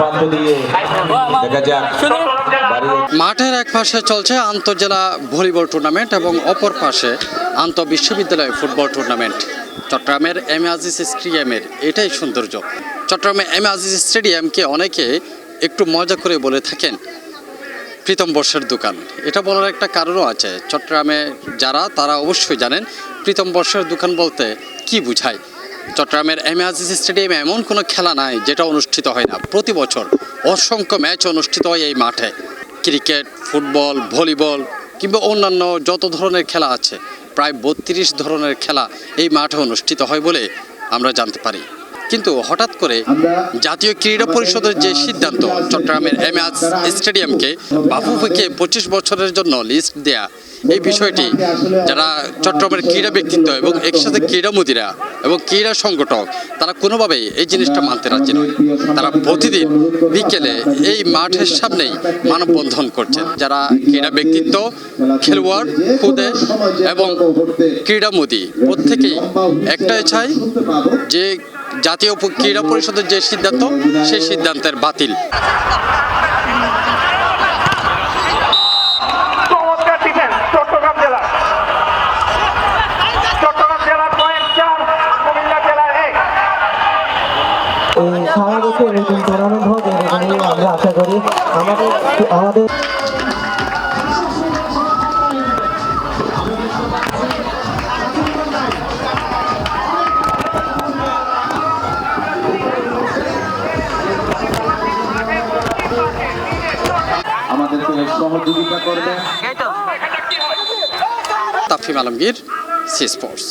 প্রান্ত দিয়ে দেখা যাক। মাঠের এক পাশে চলছে আন্তজেলা ভলিবল টুর্নামেন্ট এবং অপর পাশে আন্ত বিশ্ববিদ্যালয় ফুটবল টুর্নামেন্ট। চট্টগ্রামের এম আজিজ স্টেডিয়ামের এটাই সৌন্দর্য। চট্টগ্রামের এম আজিজ স্টেডিয়ামকে অনেকে একটু মজা করে বলে থাকেন প্রীতম বর্ষের দোকান। এটা বলার একটা কারণও আছে। চট্টগ্রামে যারা তারা অবশ্যই জানেন প্রীতম বর্ষের দোকান বলতে কি বুঝায়। চট্টগ্রামের এম আজিজ স্টেডিয়ামে এমন কোনো খেলা নাই যেটা অনুষ্ঠিত হয় না। প্রতি বছর অসংখ্য ম্যাচ অনুষ্ঠিত হয় এই মাঠে। ক্রিকেট ফুটবল ভলিবল কিংবা অন্যান্য যত ধরনের খেলা আছে প্রায় বত্রিশ ধরনের খেলা এই মাঠে অনুষ্ঠিত হয় বলে আমরা জানতে পারি। কিন্তু হঠাৎ করে জাতীয় ক্রীড়া পরিষদের যে সিদ্ধান্ত চট্টগ্রামের এম স্টেডিয়ামকে বাফুফেকে পঁচিশ বছরের জন্য লিস্ট দেয়া। এই বিষয়টি যারা চট্টগ্রামের ক্রীড়া ব্যক্তিত্ব এবং একসাথে ক্রীড়ামোদীরা এবং ক্রীড়া সংগঠক, তারা কোনোভাবেই এই জিনিসটা মানতে রাজি নয়। তারা প্রতিদিন বিকেলে এই মাঠের সামনেই মানববন্ধন করছেন। যারা ক্রীড়া ব্যক্তিত্ব, খেলোয়াড় খুদে এবং ক্রীড়ামোদী প্রত্যেকেই একটাই চাই যে জাতীয় ক্রীড়া পরিষদের যে সিদ্ধান্ত, সেই সিদ্ধান্তের বাতিল। এই সারা বছর এরকম হোক এরকমই আমরা আশা করি আমাদের আমাদের আমাদেরকে সহযোগিতা করবে। তাফিম আলমগীর সি স্পোর্টস